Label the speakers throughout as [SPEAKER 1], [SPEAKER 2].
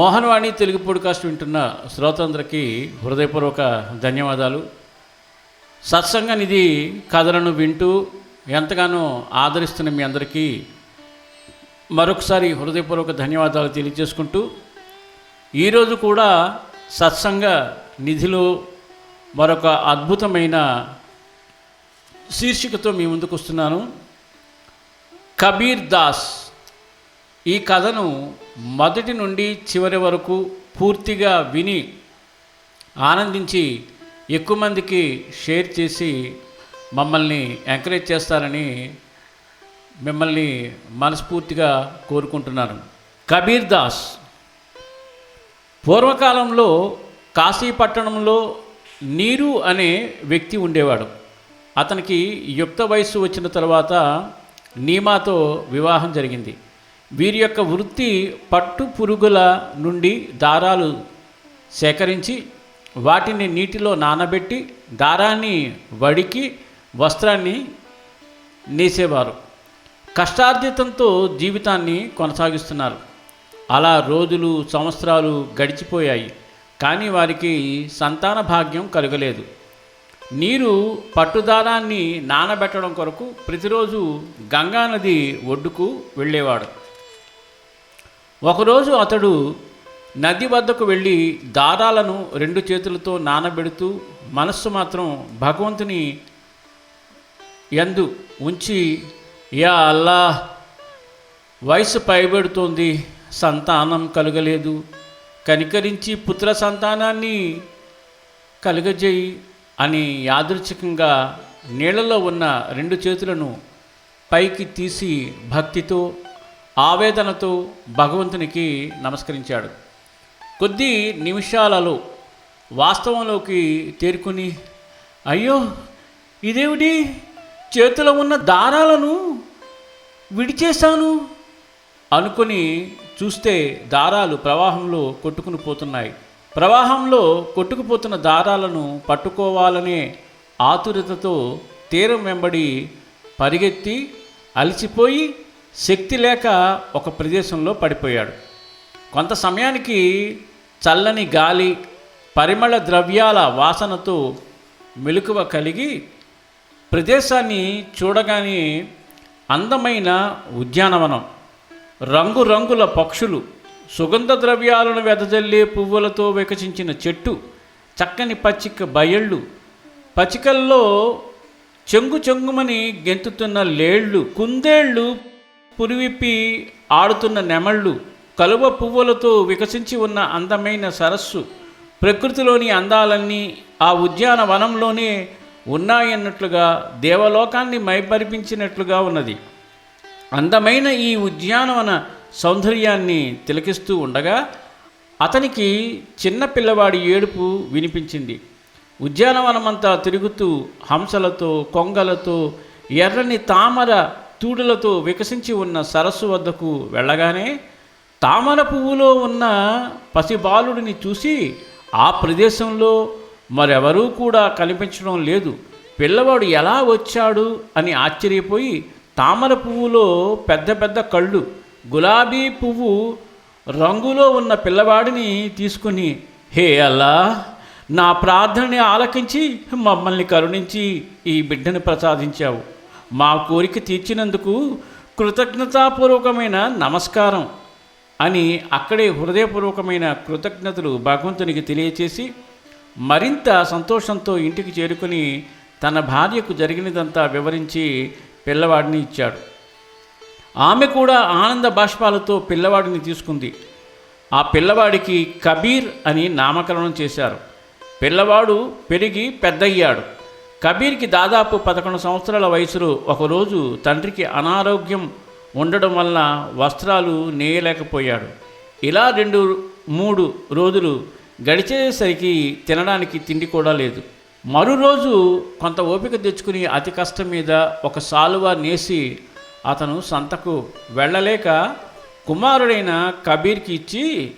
[SPEAKER 1] Mohan Vani Telugu podcast వింటున్న శ్రోతలందరికీ హృదయపూర్వక ధన్యవాదాలు. సత్సంగ నిధి కథలను వింటూ ఎంతగానో ఆదరిస్తున్న మీ అందరికీ మరొకసారి హృదయపూర్వక ధన్యవాదాలు తెలియజేసుకుంటూ ఈరోజు కూడా సత్సంగ నిధిలో మరొక అద్భుతమైన శీర్షికతో మీ ముందుకు వస్తున్నాను. కబీర్ దాస్ ఈ కథను మొదటి నుండి చివరి వరకు పూర్తిగా విని ఆనందించి ఎక్కువ మందికి షేర్ చేసి మమ్మల్ని ఎంకరేజ్ చేస్తారని మిమ్మల్ని మనస్ఫూర్తిగా కోరుకుంటున్నాను. కబీర్ దాస్. పూర్వకాలంలో కాశీపట్టణంలో నీరు అనే వ్యక్తి ఉండేవాడు. అతనికి యుక్త వయస్సు వచ్చిన తర్వాత నీమాతో వివాహం జరిగింది. వీరి యొక్క వృత్తి పట్టు పురుగుల నుండి దారాలు సేకరించి వాటిని నీటిలో నానబెట్టి దారాన్ని వడికి వస్త్రాన్ని నేసేవారు. కష్టార్జితంతో జీవితాన్ని కొనసాగిస్తున్నారు. అలా రోజులు సంవత్సరాలు గడిచిపోయాయి కానీ వారికి సంతాన భాగ్యం కలగలేదు. నీరు పట్టుదారాన్ని నానబెట్టడం కొరకు ప్రతిరోజు గంగానది ఒడ్డుకు వెళ్ళేవాడు. ఒకరోజు అతడు నది వద్దకు వెళ్ళి దారాలను రెండు చేతులతో నానబెడుతూ మనస్సు మాత్రం భగవంతుని ఎందు ఉంచి యా అల్లా వయసు పైబెడుతోంది సంతానం కలగలేదు. కనికరించి పుత్ర సంతానాన్ని కలుగజేయి అని యాదృచ్ఛికంగా నీళ్ళలో ఉన్న రెండు చేతులను పైకి తీసి భక్తితో ఆవేదనతో భగవంతునికి నమస్కరించాడు. కొద్ది నిమిషాలలో వాస్తవంలోకి తేరుకుని అయ్యో ఇదేమిటి? చేతిలో ఉన్న దారాలను విడిచేశాను. అనుకుని చూస్తే దారాలు ప్రవాహంలో కొట్టుకుని పోతున్నాయి. ప్రవాహంలో కొట్టుకుపోతున్న దారాలను పట్టుకోవాలనే ఆతురతతో తీరం వెంబడి పరిగెత్తి అలసిపోయి శక్తి లేక ఒక ప్రదేశంలో పడిపోయాడు. కొంత సమయానికి చల్లని గాలి పరిమళ ద్రవ్యాల వాసనతో మెలకువ కలిగి ప్రదేశాన్ని చూడగానే అందమైన ఉద్యానవనం. రంగురంగుల పక్షులు సుగంధ ద్రవ్యాలను వెదజల్లే పువ్వులతో వికసించిన చెట్టు చక్కని పచ్చిక బయళ్ళు పచ్చికల్లో చెంగు చెంగుమని గెంతుతున్న లేళ్ళు కుందేళ్ళు పురివిప్పి ఆడుతున్న నెమళ్ళు కలువ పువ్వులతో వికసించి ఉన్న అందమైన సరస్సు ప్రకృతిలోని అందాలన్నీ ఆ ఉద్యానవనంలోనే ఉన్నాయన్నట్లుగా దేవలోకాన్ని మైపరిపించినట్లుగా ఉన్నది. అందమైన ఈ ఉద్యానవన సౌందర్యాన్ని తిలకిస్తూ ఉండగా అతనికి చిన్న పిల్లవాడి ఏడుపు వినిపించింది. ఉద్యానవనమంతా తిరుగుతూ హంసలతో కొంగలతో ఎర్రని తామర తూడులతో వికసించి ఉన్న సరస్సు వద్దకు వెళ్ళగానే తామర పువ్వులో ఉన్న పసిబాలుడిని చూసి ఆ ప్రదేశంలో మరెవరూ కూడా కనిపించడం లేదు. పిల్లవాడు ఎలా వచ్చాడు? అని ఆశ్చర్యపోయి తామర పువ్వులో పెద్ద పెద్ద కళ్ళు గులాబీ పువ్వు రంగులో ఉన్న పిల్లవాడిని తీసుకుని హే అల్లా నా ప్రార్థనని ఆలకించి మమ్మల్ని కరుణించి ఈ బిడ్డను ప్రసాదించావు. మా కోరిక తీర్చినందుకు కృతజ్ఞతాపూర్వకమైన నమస్కారం అని అక్కడే హృదయపూర్వకమైన కృతజ్ఞతలు భగవంతునికి తెలియచేసి మరింత సంతోషంతో ఇంటికి చేరుకుని తన భార్యకు జరిగినదంతా వివరించి పిల్లవాడిని ఇచ్చాడు. ఆమె కూడా ఆనంద బాష్పాలతో పిల్లవాడిని తీసుకుంది. ఆ పిల్లవాడికి కబీర్ అని నామకరణం చేశారు. పిల్లవాడు పెరిగి పెద్దయ్యాడు. కబీర్కి దాదాపు పదకొండు సంవత్సరాల వయసులో ఒకరోజు తండ్రికి అనారోగ్యం ఉండడం వల్ల వస్త్రాలు నేయలేకపోయాడు. ఇలా రెండు మూడు రోజులు గడిచేసరికి తినడానికి తిండి కూడా లేదు. మరో రోజు కొంత ఓపిక తెచ్చుకుని అతి కష్టం మీద ఒక సాలువ నేసి అతను సంతకు వెళ్ళలేక కుమారుడైన కబీర్కి ఇచ్చి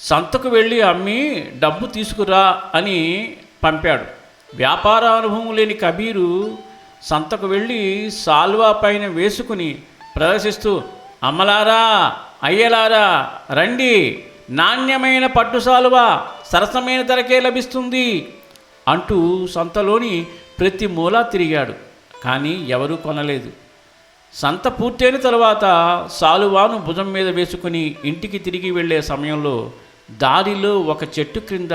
[SPEAKER 1] సంతకు వెళ్ళి అమ్మి డబ్బు తీసుకురా అని పంపాడు. వ్యాపార అనుభవం లేని కబీరు సంతకు వెళ్ళి సాల్వా పైన వేసుకుని ప్రదర్శిస్తూ అమ్మలారా అయ్యలారా రండి. నాణ్యమైన పట్టు సాలువ సరసమైన ధరకే లభిస్తుంది అంటూ సంతలోని ప్రతి మూలా తిరిగాడు. కానీ ఎవరూ కొనలేదు. సంత పూర్తయిన తర్వాత సాలువాను భుజం మీద వేసుకుని ఇంటికి తిరిగి వెళ్ళే సమయంలో దారిలో ఒక చెట్టు క్రింద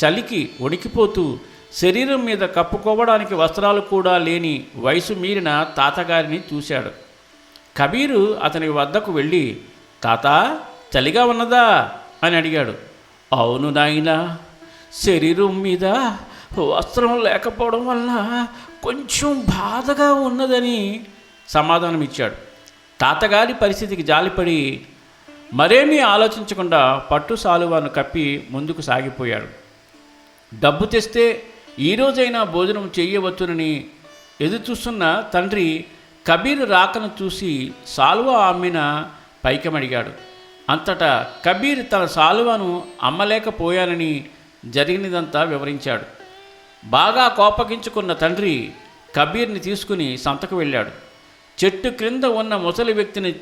[SPEAKER 1] చలికి వణికిపోతూ శరీరం మీద కప్పుకోవడానికి వస్త్రాలు కూడా లేని వయసు మీరిన తాతగారిని చూశాడు. కబీరు అతని వద్దకు వెళ్ళి తాత చలిగా ఉన్నదా? అని అడిగాడు. అవును నాయనా శరీరం మీద వస్త్రం లేకపోవడం వల్ల కొంచెం బాధగా ఉన్నదని సమాధానం ఇచ్చాడు. తాతగారి పరిస్థితికి జాలిపడి మరేమీ ఆలోచించకుండా పట్టు సాలువాను కప్పి ముందుకు సాగిపోయాడు. డబ్బు తెస్తే ఈరోజైనా భోజనం చేయవచ్చునని ఎదురుచూస్తున్న తండ్రి కబీర్ రాకను చూసి సాలువ అమ్మిన పైకమడిగాడు. అంతటా కబీర్ తన సాలువను అమ్మలేకపోయానని జరిగినదంతా వివరించాడు. బాగా కోపగించుకున్న తండ్రి కబీర్ని తీసుకుని సంతకు వెళ్ళాడు. చెట్టు క్రింద ఉన్న ముసలి వ్యక్తిని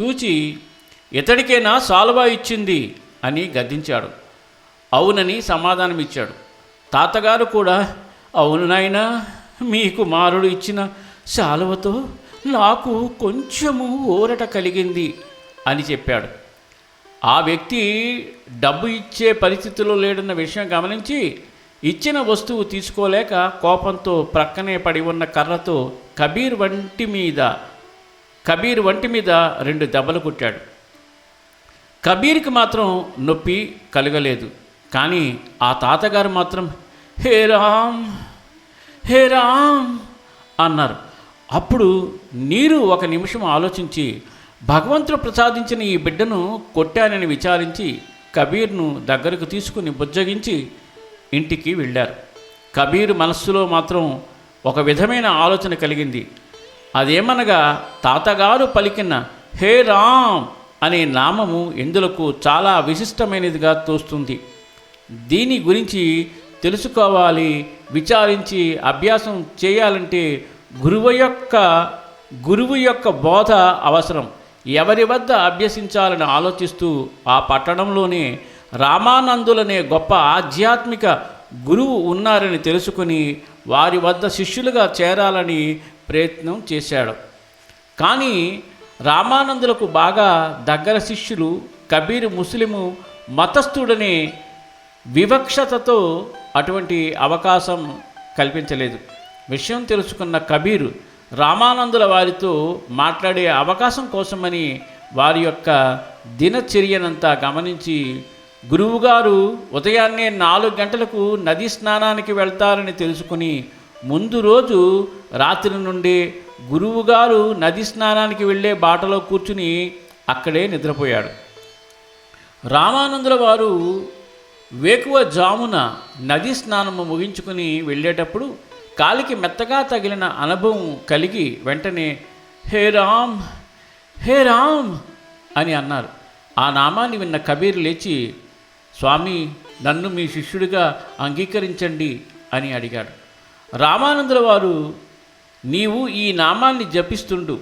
[SPEAKER 1] చూచి ఇతడికేనా సాలువా ఇచ్చింది? అని గద్దించాడు. అవునని సమాధానమిచ్చాడు. తాతగారు కూడా అవును నాయనా మీ కుమారుడు ఇచ్చిన శాలువతో నాకు కొంచెము ఊరట కలిగింది అని చెప్పాడు. ఆ వ్యక్తి డబ్బు ఇచ్చే పరిస్థితిలో లేడన్న విషయం గమనించి ఇచ్చిన వస్తువు తీసుకోలేక కోపంతో ప్రక్కనే పడి ఉన్న కర్రతో కబీర్ వంటి మీద కబీర్ వంటి మీద రెండు దెబ్బలు కొట్టాడు. కబీర్కి మాత్రం నొప్పి కలగలేదు. కానీ ఆ తాతగారు మాత్రం హే రామ్ హే రామ్ అన్నారు. అప్పుడు నీరు ఒక నిమిషం ఆలోచించి భగవంతుడు ప్రసాదించిన ఈ బిడ్డను కొట్టానని విచారించి కబీర్ను దగ్గరకు తీసుకుని బుజ్జగించి ఇంటికి వెళ్ళారు. కబీర్ మనస్సులో మాత్రం ఒక విధమైన ఆలోచన కలిగింది. అదేమనగా తాతగారు పలికిన హే రామ్ అనే నామము ఎందులకు చాలా విశిష్టమైనదిగా తోస్తుంది. దీని గురించి తెలుసుకోవాలి విచారించి అభ్యాసం చేయాలంటే గురువు యొక్క గురువు యొక్క బోధ అవసరం. ఎవరి వద్ద అభ్యసించాలని ఆలోచిస్తూ ఆ పట్టణంలోనే రామానందులనే గొప్ప ఆధ్యాత్మిక గురువు ఉన్నారని తెలుసుకుని వారి వద్ద శిష్యులుగా చేరాలని ప్రయత్నం చేశాడు. కానీ రామానందులకు బాగా దగ్గర శిష్యులు కబీర్ ముస్లిము మతస్థుడనే వివక్షతతో అటువంటి అవకాశం కల్పించలేదు. విషయం తెలుసుకున్న కబీర్ రామానందుల వారితో మాట్లాడే అవకాశం కోసమని వారి యొక్క దినచర్యనంతా గమనించి గురువుగారు ఉదయాన్నే నాలుగు గంటలకు నదీ స్నానానికి వెళ్తారని తెలుసుకుని ముందు రోజు రాత్రి నుండి గురువుగారు నది స్నానానికి వెళ్ళే బాటలో కూర్చుని అక్కడే నిద్రపోయాడు. రామానందుల వారు వేకువ జామున నది స్నానము ముగించుకుని వెళ్ళేటప్పుడు కాలికి మెత్తగా తగిలిన అనుభవం కలిగి వెంటనే హే రామ్ హే రామ్ అని అన్నారు. ఆ నామాన్ని విన్న కబీర్ లేచి స్వామి నన్ను మీ శిష్యుడిగా అంగీకరించండి అని అడిగాడు. రామానందుల వారు నీవు ఈ నామాన్ని జపిస్తుండు.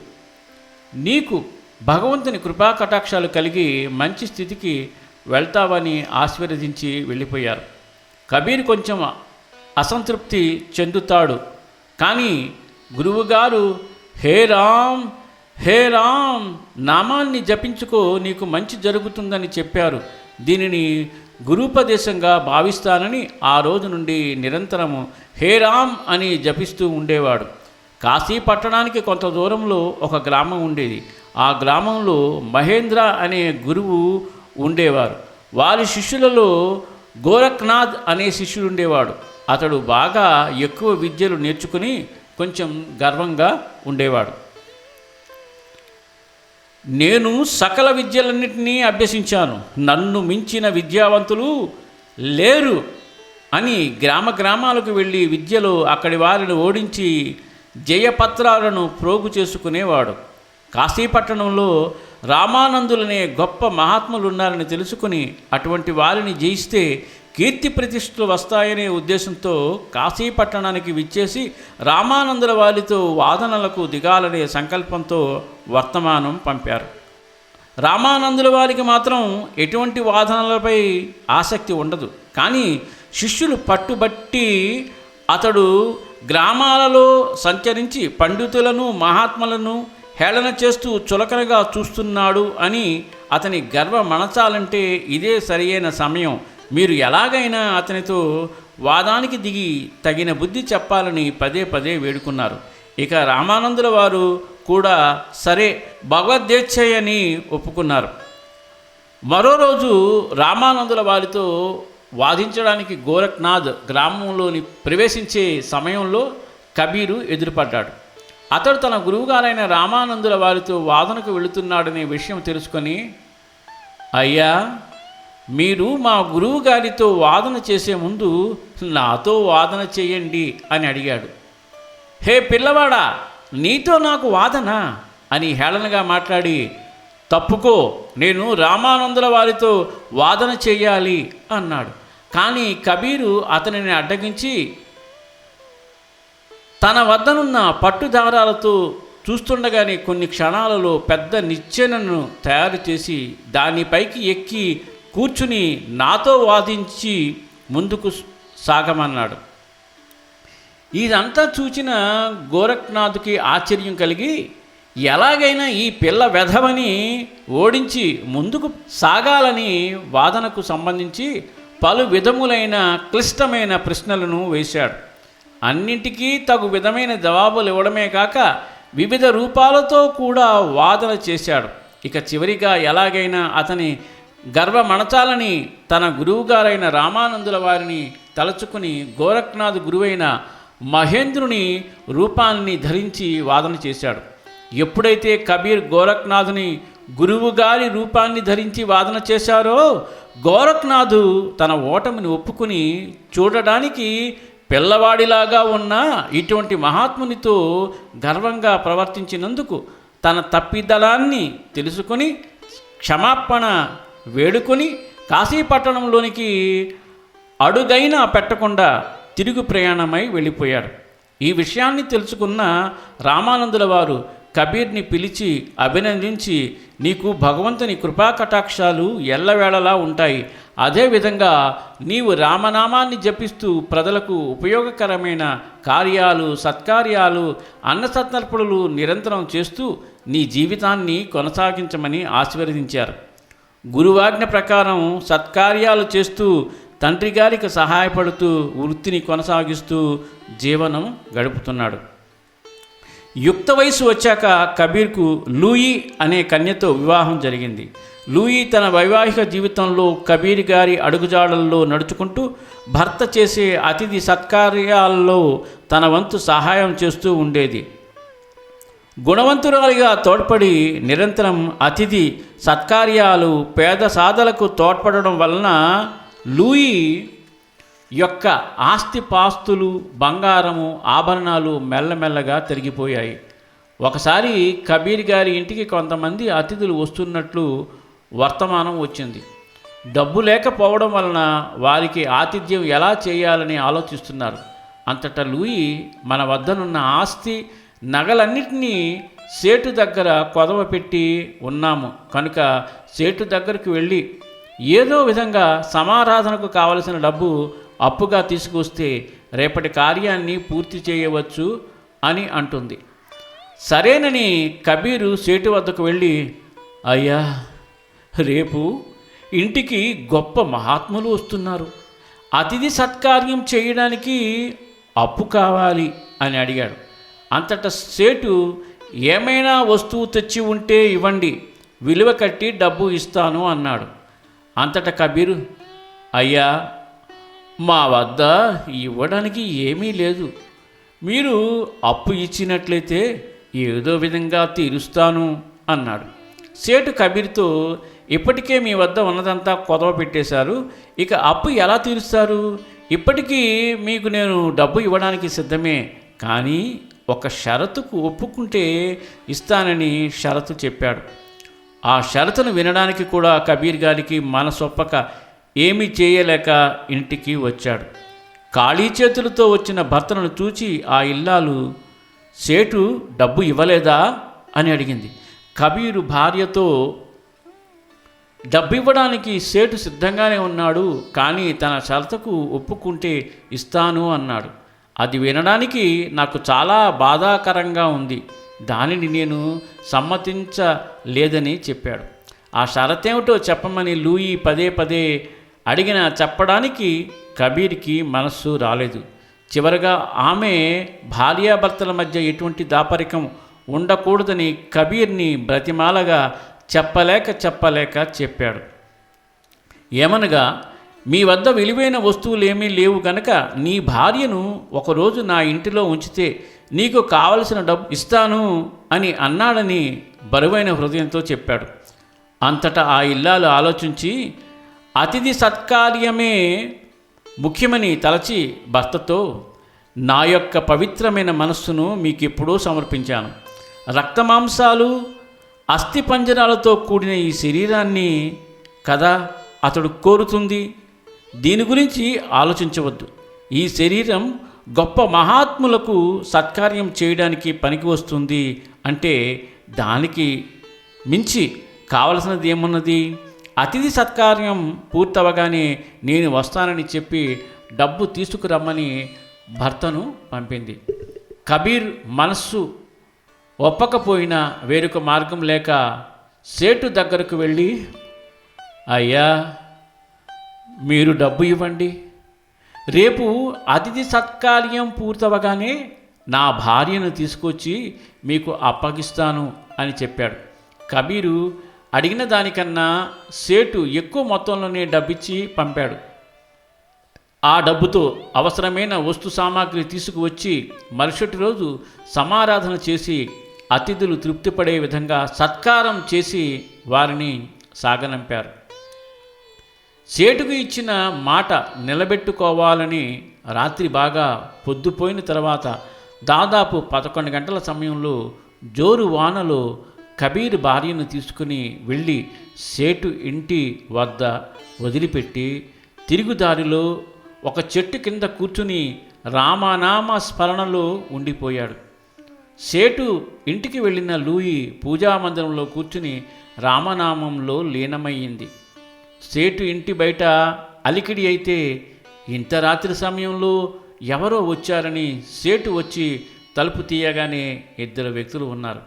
[SPEAKER 1] నీకు భగవంతుని కృపా కటాక్షాలు కలిగి మంచి స్థితికి వెళ్తావని ఆశీర్వదించి వెళ్ళిపోయారు. కబీర్ కొంచెం అసంతృప్తి చెందుతాడు. కానీ గురువుగారు హే రామ్ హే రామ్ నామాన్ని జపించుకో నీకు మంచి జరుగుతుందని చెప్పారు. దీనిని గురూపదేశంగా భావిస్తానని ఆ రోజు నుండి నిరంతరము హే రామ్ అని జపిస్తూ ఉండేవాడు. కాశీ పట్టణానికి కొంత దూరంలో ఒక గ్రామం ఉండేది. ఆ గ్రామంలో మహేంద్ర అనే గురువు ఉండేవారు. వారి శిష్యులలో గోరఖ్నాథ్ అనే శిష్యుడు ఉండేవాడు. అతడు బాగా ఎక్కువ విద్యలు నేర్చుకుని కొంచెం గర్వంగా ఉండేవాడు. నేను సకల విద్యలన్నింటినీ అభ్యసించాను. నన్ను మించిన విద్యావంతులు లేరు అని గ్రామ గ్రామాలకు వెళ్ళి విద్యలో అక్కడి వారిని ఓడించి జయపత్రాలను ప్రోగు చేసుకునేవాడు. కాశీపట్టణంలో రామానందులనే గొప్ప మహాత్ములు ఉన్నారని తెలుసుకుని అటువంటి వారిని జయిస్తే కీర్తి ప్రతిష్టలు వస్తాయనే ఉద్దేశంతో కాశీపట్టణానికి విచ్చేసి రామానందుల వారితో వాదనలకు దిగాలనే సంకల్పంతో వర్తమానం పంపారు. రామానందుల వారికి మాత్రం ఎటువంటి వాదనలపై ఆసక్తి ఉండదు. కానీ శిష్యులు పట్టుబట్టి అతడు గ్రామాలలో సంచరించి పండితులను మహాత్ములను హేళన చేస్తూ చులకనగా చూస్తున్నాడు అని అతని గర్వ మనచాలంటే ఇదే సరియైన సమయం. మీరు ఎలాగైనా అతనితో వాదానికి దిగి తగిన బుద్ధి చెప్పాలని పదే పదే వేడుకున్నారు. ఇక రామానందుల వారు కూడా సరే భగవద్దేచ్ఛయని ఒప్పుకున్నారు. మరో రోజు రామానందుల వారితో వాదించడానికి గోరఖ్నాథ్ గ్రామంలోని ప్రవేశించే సమయంలో కబీరు ఎదురుపడ్డాడు. అతడు తన గురువుగారైన రామానందుల వారితో వాదనకు వెళుతున్నాడనే విషయం తెలుసుకొని అయ్యా మీరు మా గురువు గారితో వాదన చేసే ముందు నాతో వాదన చేయండి అని అడిగాడు. హే పిల్లవాడా నీతో నాకు వాదన అని హేళనగా మాట్లాడి తప్పుకో నేను రామానందుల వారితో వాదన చేయాలి అన్నాడు. కానీ కబీరు అతనిని అడ్డగించి తన వద్దనున్న పట్టుదారాలతో చూస్తుండగానే కొన్ని క్షణాలలో పెద్ద నిచ్చెనను తయారు చేసి దానిపైకి ఎక్కి కూర్చుని నాతో వాదించి ముందుకు సాగమన్నాడు. ఇదంతా చూచిన గోరఖ్నాథ్కి ఆశ్చర్యం కలిగి ఎలాగైనా ఈ పిల్ల వెధవని ఓడించి ముందుకు సాగాలని వాదనకు సంబంధించి పలు విధములైన క్లిష్టమైన ప్రశ్నలను వేశాడు. అన్నింటికీ తగు విధమైన జవాబులు ఇవ్వడమే కాక వివిధ రూపాలతో కూడా వాదన చేశాడు. ఇక చివరిగా ఎలాగైనా అతని గర్వమణచాలని తన గురువుగారైన రామానందుల వారిని తలుచుకుని గోరఖ్నాథ్ గురువైన మహేంద్రుని రూపాన్ని ధరించి వాదన చేశాడు. ఎప్పుడైతే కబీర్ గోరఖ్నాథుని గురువుగారి రూపాన్ని ధరించి వాదన చేశారో గోరఖ్నాథు తన ఓటమిని ఒప్పుకుని చూడడానికి పిల్లవాడిలాగా ఉన్న ఇటువంటి మహాత్మునితో గర్వంగా ప్రవర్తించినందుకు తన తప్పిదలాన్ని తెలుసుకొని క్షమాపణ వేడుకొని కాశీపట్టణంలోనికి అడుగైనా పెట్టకుండా తిరుగు ప్రయాణమై వెళ్ళిపోయాడు. ఈ విషయాన్ని తెలుసుకున్న రామానందుల వారు కబీర్ని పిలిచి అభినందించి నీకు భగవంతుని కృపా కటాక్షాలు ఎల్లవేళలా ఉంటాయి. అదేవిధంగా నీవు రామనామాన్ని జపిస్తూ ప్రజలకు ఉపయోగకరమైన కార్యాలు సత్కార్యాలు అన్నసత్నర్పణలు నిరంతరం చేస్తూ నీ జీవితాన్ని కొనసాగించమని ఆశీర్వదించారు. గురువాజ్ఞ ప్రకారం సత్కార్యాలు చేస్తూ తండ్రి గారికి సహాయపడుతూ వృత్తిని కొనసాగిస్తూ జీవనం గడుపుతున్నాడు. యుక్త వయసు వచ్చాక కబీర్కు లూయి అనే కన్యతో వివాహం జరిగింది. లూయి తన వైవాహిక జీవితంలో కబీర్ గారి అడుగుజాడల్లో నడుచుకుంటూ భర్త చేసే అతిథి సత్కార్యాల్లో తన వంతు సహాయం చేస్తూ ఉండేది. గుణవంతురాలిగా తోడ్పడి నిరంతరం అతిథి సత్కార్యాలు పేద సాధలకు తోడ్పడడం వలన లూయి యొక్క ఆస్తిపాస్తులు బంగారము ఆభరణాలు మెల్లమెల్లగా తిరిగిపోయాయి. ఒకసారి కబీర్ గారి ఇంటికి కొంతమంది అతిథులు వస్తున్నట్లు వర్తమానం వచ్చింది. డబ్బు లేకపోవడం వలన వారికి ఆతిథ్యం ఎలా చేయాలని ఆలోచిస్తున్నారు. అంతటా లూయి మన వద్దనున్న ఆస్తి నగలన్నిటినీ సేటు దగ్గర కొదవ పెట్టి ఉన్నాము. కనుక సేటు దగ్గరికి వెళ్ళి ఏదో విధంగా సమారాధనకు కావలసిన డబ్బు అప్పుగా తీసుకొస్తే రేపటి కార్యాన్ని పూర్తి చేయవచ్చు అని అంటుంది. సరేనని కబీరు సేటు వద్దకు వెళ్ళి అయ్యా రేపు ఇంటికి గొప్ప మహాత్ములు వస్తున్నారు. అతిథి సత్కార్యం చేయడానికి అప్పు కావాలి అని అడిగాడు. అంతటా సేటు ఏమైనా వస్తువు తెచ్చి ఉంటే ఇవ్వండి విలువ కట్టి డబ్బు ఇస్తాను అన్నాడు. అంతట కబీరు అయ్యా మా వద్ద ఇవ్వడానికి ఏమీ లేదు. మీరు అప్పు ఇచ్చినట్లయితే ఏదో విధంగా తీరుస్తాను అన్నాడు. సేటు కబీర్తో ఇప్పటికే మీ వద్ద ఉన్నదంతా కొదవ పెట్టేశారు. ఇక అప్పు ఎలా తీరుస్తారు? ఇప్పటికీ మీకు నేను డబ్బు ఇవ్వడానికి సిద్ధమే. కానీ ఒక షరతుకు ఒప్పుకుంటే ఇస్తానని షరతు చెప్పాడు. ఆ షరతును వినడానికి కూడా కబీర్ గారికి మనసొప్పక ఏమీ చేయలేక ఇంటికి వచ్చాడు. ఖాళీ చేతులతో వచ్చిన భర్తను చూచి ఆ ఇల్లాలు సేటు డబ్బు ఇవ్వలేదా? అని అడిగింది. కబీరు భార్యతో డబ్బివ్వడానికి సేటు సిద్ధంగానే ఉన్నాడు కానీ తన షరతుకు ఒప్పుకుంటే ఇస్తాను అన్నాడు. అది వినడానికి నాకు చాలా బాధాకరంగా ఉంది. దానిని నేను సమ్మతించలేదని చెప్పాడు. ఆ షరతేమిటో చెప్పమని లూయి పదే పదే అడిగిన చెప్పడానికి కబీర్కి మనస్సు రాలేదు. చివరగా ఆమె భార్యాభర్తల మధ్య ఎటువంటి దాపరికం ఉండకూడదని కబీర్ని బ్రతిమాలగా చెప్పలేక చెప్పలేక చెప్పాడు. ఏమనగా మీ వద్ద విలువైన వస్తువులు ఏమీ లేవు గనక నీ భార్యను ఒకరోజు నా ఇంటిలో ఉంచితే నీకు కావలసిన డబ్బు ఇస్తాను అని అన్నాడని బరువైన హృదయంతో చెప్పాడు. అంతటా ఆ ఇల్లాలు ఆలోచించి అతిథి సత్కార్యమే ముఖ్యమని తలచి భర్తతో నా యొక్క పవిత్రమైన మనస్సును మీకు ఎప్పుడూ సమర్పించాను రక్తమాంసాలు అస్థిపంజరాలతో కూడిన ఈ శరీరాన్ని కదా అతడు కోరుతుంది? దీని గురించి ఆలోచించవద్దు. ఈ శరీరం గొప్ప మహాత్ములకు సత్కార్యం చేయడానికి పనికి వస్తుంది అంటే దానికి మించి కావలసినది ఏమున్నది? అతిథి సత్కార్యం పూర్తవగానే నేను వస్తానని చెప్పి డబ్బు తీసుకురమ్మని భర్తను పంపింది. కబీర్ మనస్సు ఒప్పకపోయినా వేరొక మార్గం లేక సేటు దగ్గరకు వెళ్ళి అయ్యా మీరు డబ్బు ఇవ్వండి. రేపు అతిథి సత్కార్యం పూర్తవగానే నా భార్యను తీసుకొచ్చి మీకు అప్పగిస్తాను అని చెప్పాడు. కబీరు అడిగిన దానికన్నా సేటు ఎక్కువ మొత్తంలోనే డబ్బిచ్చి పంపాడు. ఆ డబ్బుతో అవసరమైన వస్తు సామాగ్రి తీసుకువచ్చి మరుసటి రోజు సమారాధన చేసి అతిథులు తృప్తిపడే విధంగా సత్కారం చేసి వారిని సాగనంపారు. సేటుకు ఇచ్చిన మాట నిలబెట్టుకోవాలని రాత్రి బాగా పొద్దుపోయిన తర్వాత దాదాపు పదకొండు గంటల సమయంలో జోరు వానలో కబీర్ భార్యను తీసుకుని వెళ్ళి సేటు ఇంటి వద్ద వదిలిపెట్టి తిరుగుదారిలో ఒక చెట్టు కింద కూర్చుని రామనామ స్మరణలో ఉండిపోయాడు. సేటు ఇంటికి వెళ్ళిన లూయి పూజామందిరంలో కూర్చుని రామనామంలో లీనమయ్యింది. సేటు ఇంటి బయట అలికిడి అయితే ఇంత రాత్రి సమయంలో ఎవరో వచ్చారని సేటు వచ్చి తలుపు తీయగానే ఇద్దరు వ్యక్తులు ఉన్నారు.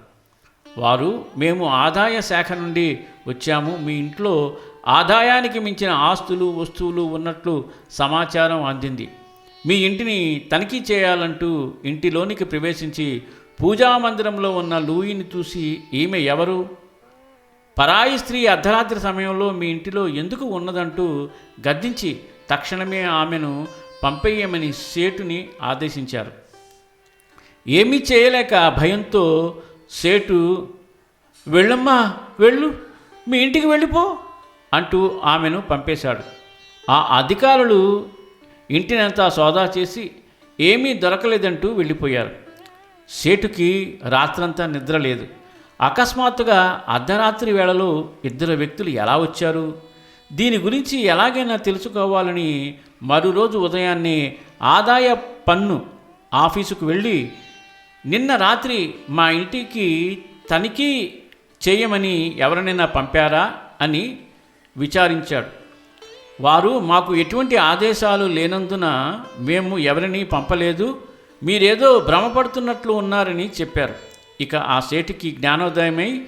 [SPEAKER 1] వారు మేము ఆదాయ శాఖ నుండి వచ్చాము. మీ ఇంట్లో ఆదాయానికి మించిన ఆస్తులు వస్తువులు ఉన్నట్లు సమాచారం అందింది. మీ ఇంటిని తనిఖీ చేయాలంటూ ఇంటిలోనికి ప్రవేశించి పూజామందిరంలో ఉన్న లూయిని చూసి ఈమె ఎవరు? పరాయి స్త్రీ అర్ధరాత్రి సమయంలో మీ ఇంటిలో ఎందుకు ఉన్నదంటూ గద్దించి తక్షణమే ఆమెను పంపేయమని సేటుని ఆదేశించారు. ఏమీ చేయలేక భయంతో సేటు వెళ్ళమ్మా వెళ్ళు మీ ఇంటికి వెళ్ళిపో అంటూ ఆమెను పంపేశాడు. ఆ అధికారులు ఇంటినంతా సోదా చేసి ఏమీ దొరకలేదంటూ వెళ్ళిపోయారు. సేటుకి రాత్రంతా నిద్ర లేదు. అకస్మాత్తుగా అర్ధరాత్రి వేళలో ఇద్దరు వ్యక్తులు ఎలా వచ్చారు? దీని గురించి ఎలాగైనా తెలుసుకోవాలని మరో రోజు ఉదయాన్నే ఆదాయ పన్ను ఆఫీసుకు వెళ్ళి నిన్న రాత్రి మా ఇంటికి తనిఖీ చేయమని ఎవరినైనా పంపారా? అని విచారించాడు. వారు మాకు ఎటువంటి ఆదేశాలు లేనందున మేము ఎవరిని పంపలేదు. మీరేదో భ్రమపడుతున్నట్లు ఉన్నారని చెప్పారు. ఇక ఆ సేటికి జ్ఞానోదయమై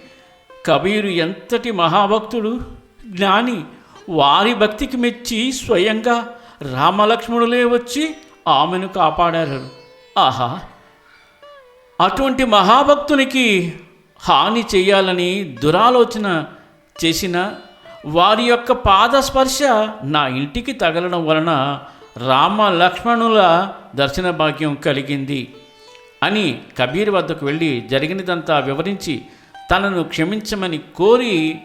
[SPEAKER 1] కబీరు ఎంతటి మహాభక్తుడు? జ్ఞాని వారి భక్తికి మెచ్చి స్వయంగా రామలక్ష్మణులే వచ్చి ఆమెను కాపాడారు. ఆహా! అటువంటి మహాభక్తునికి హాని చేయాలని దురాలోచన చేసిన వారి యొక్క పాదస్పర్శ నా ఇంటికి తగలడం వలన రామ లక్ష్మణుల దర్శన భాగ్యం కలిగింది అని కబీర్ వద్దకు వెళ్ళి జరిగినదంతా వివరించి తనను క్షమించమని కోరి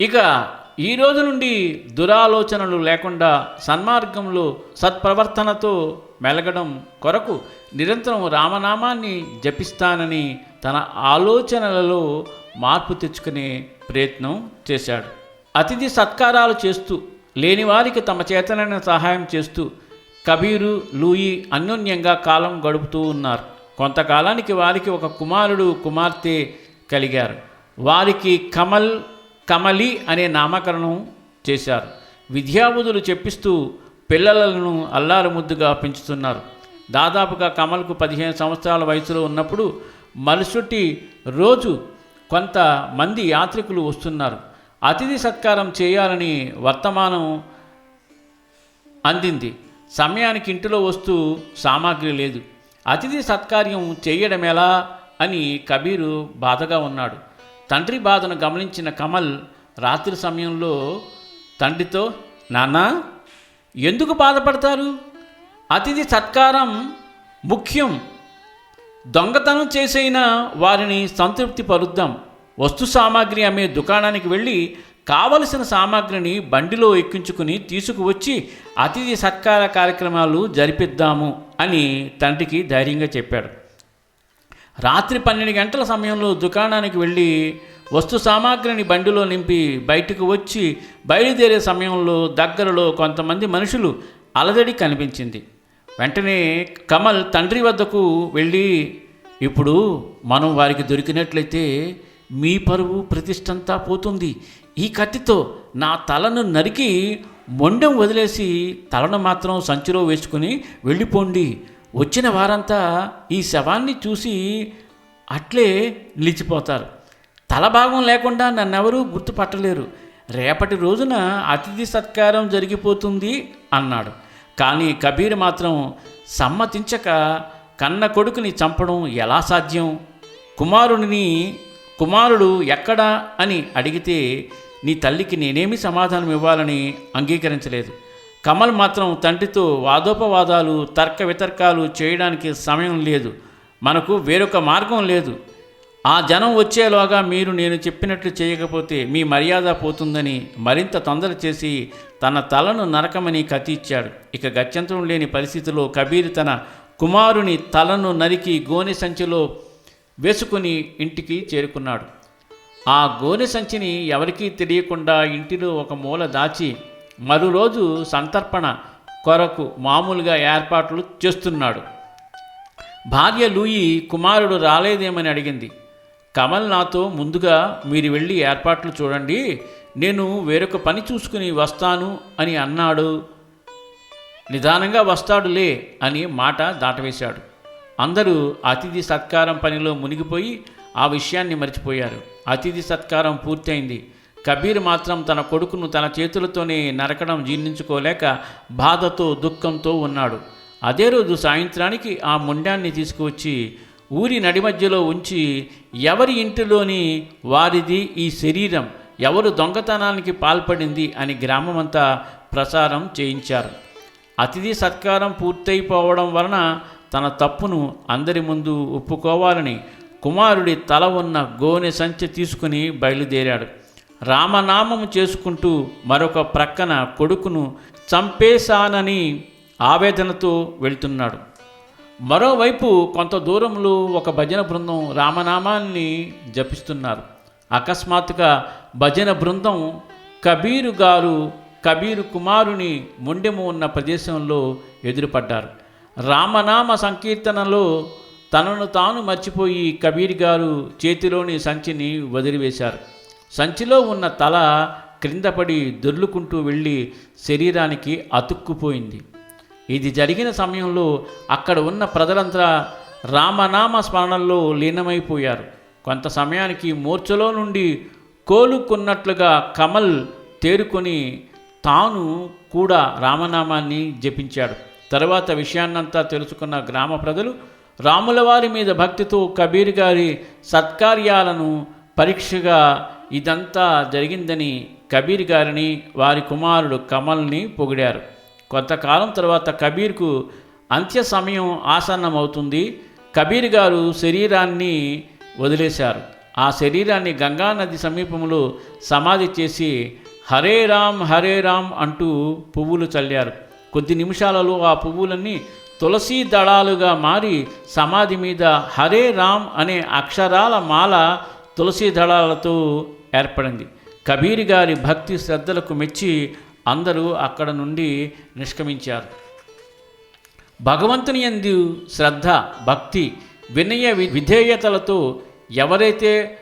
[SPEAKER 1] ఇక ఈ రోజు నుండి దురాలోచనలు లేకుండా సన్మార్గంలో సత్ప్రవర్తనతో మెలగడం కొరకు నిరంతరం రామనామాన్ని జపిస్తానని తన ఆలోచనలలో మార్పు తెచ్చుకునే ప్రయత్నం చేశాడు. అతిథి సత్కారాలు చేస్తూ లేని వారికి తమ చేతనైన సహాయం చేస్తూ కబీరు లూయి అన్యోన్యంగా కాలం గడుపుతూ ఉన్నారు. కొంతకాలానికి వారికి ఒక కుమారుడు కుమార్తె కలిగారు. వారికి కమల్ కమలి అనే నామకరణం చేశారు. విద్యాబుధులు చెప్పిస్తూ పిల్లలను అల్లారు ముద్దుగా పెంచుతున్నారు. దాదాపుగా కమల్కు పదిహేను సంవత్సరాల వయసులో ఉన్నప్పుడు మరుసటి రోజు కొంతమంది యాత్రికులు వస్తున్నారు. అతిథి సత్కారం చేయాలని వర్తమానం అందింది. సమయానికి ఇంటిలో వస్తూ సామాగ్రి లేదు. అతిథి సత్కార్యం చేయడం ఎలా? అని కబీరు బాధగా ఉన్నాడు. తండ్రి బాధను గమనించిన కమల్ రాత్రి సమయంలో తండ్రితో నాన్నా ఎందుకు బాధపడతారు? అతిథి సత్కారం ముఖ్యం. దొంగతనం చేసైనా వారిని సంతృప్తి పరుద్దాం వస్తు సామాగ్రి అమ్మే దుకాణానికి వెళ్ళి కావలసిన సామాగ్రిని బండిలో ఎక్కించుకుని తీసుకువచ్చి అతిథి సత్కార కార్యక్రమాలు జరిపిద్దాము అని తండ్రికి ధైర్యంగా చెప్పాడు. రాత్రి పన్నెండు గంటల సమయంలో దుకాణానికి వెళ్ళి వస్తు సామాగ్రిని బండిలో నింపి బయటకు వచ్చి బయలుదేరే సమయంలో దగ్గరలో కొంతమంది మనుషులు అలజడి కనిపించింది. వెంటనే కమల్ తండ్రి వద్దకు వెళ్ళి ఇప్పుడు మనం వారికి దొరికినట్లయితే మీ పరువు ప్రతిష్టంతా పోతుంది. ఈ కత్తితో నా తలను నరికి మొండెం వదిలేసి తలను మాత్రం సంచిలో వేసుకుని వెళ్ళిపోండి. వచ్చిన వారంతా ఈ శవాన్ని చూసి అట్లే నిలిచిపోతారు. తల భాగం లేకుండా నన్నెవరూ గుర్తుపట్టలేరు. రేపటి రోజున అతిథి సత్కారం జరిగిపోతుంది అన్నాడు. కానీ కబీర్ మాత్రం సమ్మతించక కన్న కొడుకుని చంపడం ఎలా సాధ్యం? కుమారుడిని కుమారుడు ఎక్కడా అని అడిగితే నీ తల్లికి నేనేమి సమాధానం ఇవ్వాలని అంగీకరించలేదు. కమల్ మాత్రం తండ్రితో వాదోపవాదాలు తర్క వితర్కాలు చేయడానికి సమయం లేదు. మనకు వేరొక మార్గం లేదు. ఆ జనం వచ్చేలోగా మీరు నేను చెప్పినట్లు చేయకపోతే మీ మర్యాద పోతుందని మరింత తొందర చేసి తన తలను నరకమని కత్తి ఇచ్చాడు. ఇక గత్యంతరం లేని పరిస్థితిలో కబీర్ తన కుమారుని తలను నరికి గోనె సంచిలో వేసుకుని ఇంటికి చేరుకున్నాడు. ఆ గోనె సంచిని ఎవరికీ తెలియకుండా ఇంటిలో ఒక మూల దాచి మరో రోజు సంతర్పణ కొరకు మామూలుగా ఏర్పాట్లు చేస్తున్నాడు. భార్య లూయి కుమారుడు రాలేదేమని అడిగింది. కమల్ నాతో ముందుగా మీరు వెళ్ళి ఏర్పాట్లు చూడండి నేను వేరొక పని చూసుకుని వస్తాను అని అన్నాడు. నిదానంగా వస్తాడులే అని మాట దాటవేశాడు. అందరూ అతిథి సత్కారం పనిలో మునిగిపోయి ఆ విషయాన్ని మర్చిపోయారు. అతిథి సత్కారం పూర్తయింది. కబీర్ మాత్రం తన కొడుకును తన చేతులతోనే నరకడం జీర్ణించుకోలేక బాధతో దుఃఖంతో ఉన్నాడు. అదే రోజు సాయంత్రానికి ఆ ముండాన్ని తీసుకువచ్చి ఊరి నడిమధ్యలో ఉంచి ఎవరి ఇంటిలోని వారిది ఈ శరీరం ఎవరు దొంగతనానికి పాల్పడింది అని గ్రామమంతా ప్రసారం చేయించారు. అతిథి సత్కారం పూర్తయిపోవడం వలన తన తప్పును అందరి ముందు ఒప్పుకోవాలని కుమారుడి తల ఉన్న గోనె సంచి తీసుకుని బయలుదేరాడు. రామనామము చేసుకుంటూ మరొక ప్రక్కన కొడుకును చంపేశానని ఆవేదనతో వెళ్తున్నాడు. మరోవైపు కొంత దూరంలో ఒక భజన బృందం రామనామాన్ని జపిస్తున్నారు. అకస్మాత్తుగా భజన బృందం కబీరు గారు కబీరు కుమారుని మొండెము ఉన్న ప్రదేశంలో ఎదురుపడ్డారు. రామనామ సంకీర్తనలో తనను తాను మర్చిపోయి కబీర్ గారు చేతిలోని సంచిని వదిలివేశారు. సంచిలో ఉన్న తల క్రిందపడి దొర్లుకుంటూ వెళ్ళి శరీరానికి అతుక్కుపోయింది. ఇది జరిగిన సమయంలో అక్కడ ఉన్న ప్రజలంతా రామనామ స్మరణలో లీనమైపోయారు. కొంత సమయానికి మూర్ఛలో నుండి కోలుకున్నట్లుగా కమల్ తేరుకొని తాను కూడా రామనామాన్ని జపించాడు. తర్వాత విషయాన్నంతా తెలుసుకున్న గ్రామ ప్రజలు రాముల వారి మీద భక్తితో కబీర్ గారి సత్కార్యాలను పరీక్షగా ఇదంతా జరిగిందని కబీర్ గారిని వారి కుమారుడు కమల్ని పొగిడారు. కొంతకాలం తర్వాత కబీర్కు అంత్య సమయం ఆసన్నమవుతుంది. కబీర్ గారు శరీరాన్ని వదిలేశారు. ఆ శరీరాన్ని గంగానది సమీపంలో సమాధి చేసి హరే రామ్ హరే రామ్ అంటూ పువ్వులు చల్లారు. కొద్ది నిమిషాలలో ఆ పువ్వులన్నీ తులసి దళాలుగా మారి సమాధి మీద హరే రామ్ అనే అక్షరాల మాల తులసి దళాలతో ఏర్పడింది. కబీర్ గారి భక్తి శ్రద్ధలకు మెచ్చి అందరూ అక్కడ నుండి నిష్క్రమించారు. భగవంతుని ఎందు శ్రద్ధ భక్తి వినయ విధేయతలతో ఎవరైతే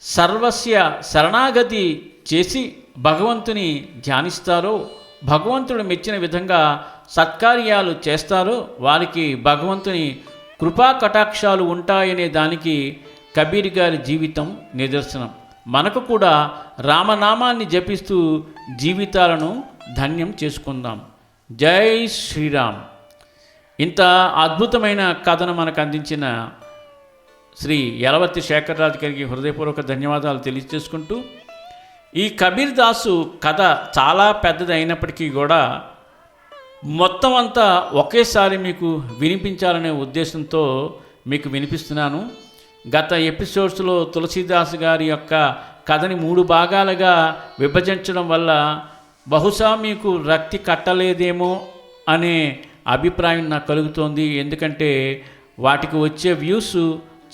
[SPEAKER 1] సర్వస్య శరణాగతి చేసి భగవంతుని ధ్యానిస్తారో భగవంతుడు మెచ్చిన విధంగా సత్కార్యాలు చేస్తారో వారికి భగవంతుని కృపా కటాక్షాలు ఉంటాయనే దానికి కబీర్ గారి జీవితం నిదర్శనం. మనకు కూడా రామనామాన్ని జపిస్తూ జీవితాలను ధన్యం చేసుకుందాం. జై శ్రీరామ్. ఇంత అద్భుతమైన కథను మనకు అందించిన శ్రీ యలవర్తి శేఖరరాజు గారికి హృదయపూర్వక ధన్యవాదాలు తెలియజేసుకుంటూ ఈ కబీర్ దాసు కథ చాలా పెద్దది అయినప్పటికీ కూడా మొత్తం అంతా ఒకేసారి మీకు వినిపించాలనే ఉద్దేశంతో మీకు వినిపిస్తున్నాను. గత ఎపిసోడ్స్లో తులసీదాస్ గారి యొక్క కథని మూడు భాగాలుగా విభజించడం వల్ల బహుశా మీకు రక్తి కట్టలేదేమో అనే అభిప్రాయం నాకు కలుగుతోంది. ఎందుకంటే వాటికి వచ్చే వ్యూస్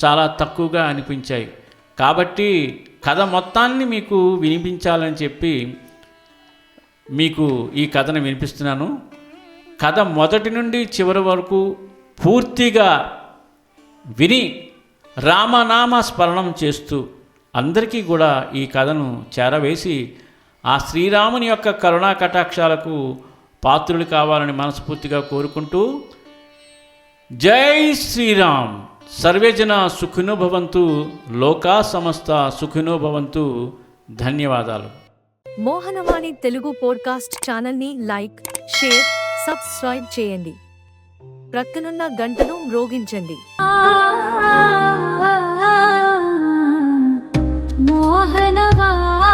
[SPEAKER 1] చాలా తక్కువగా అనిపించాయి. కాబట్టి కథ మొత్తాన్ని మీకు వినిపించాలని చెప్పి మీకు ఈ కథను వినిపిస్తున్నాను. కథ మొదటి నుండి చివరి వరకు పూర్తిగా విని రామనామ స్మరణం చేస్తూ అందరికీ కూడా ఈ కథను చేరవేసి ఆ శ్రీరాముని యొక్క కరుణా కటాక్షాలకు పాత్రులు కావాలని మనస్ఫూర్తిగా కోరుకుంటూ జై శ్రీరామ్. సర్వేజన సుఖినో భవంతు లోకా సమస్త సుఖినో భవంతు ధన్యవాదాలు.
[SPEAKER 2] మోహనవాణి తెలుగు పోడ్కాస్ట్ ఛానల్ని లైక్ షేర్ సబ్స్క్రైబ్ చేయండి. ప్రక్కనున్న గంటను మ్రోగించండి.
[SPEAKER 3] మోహనవా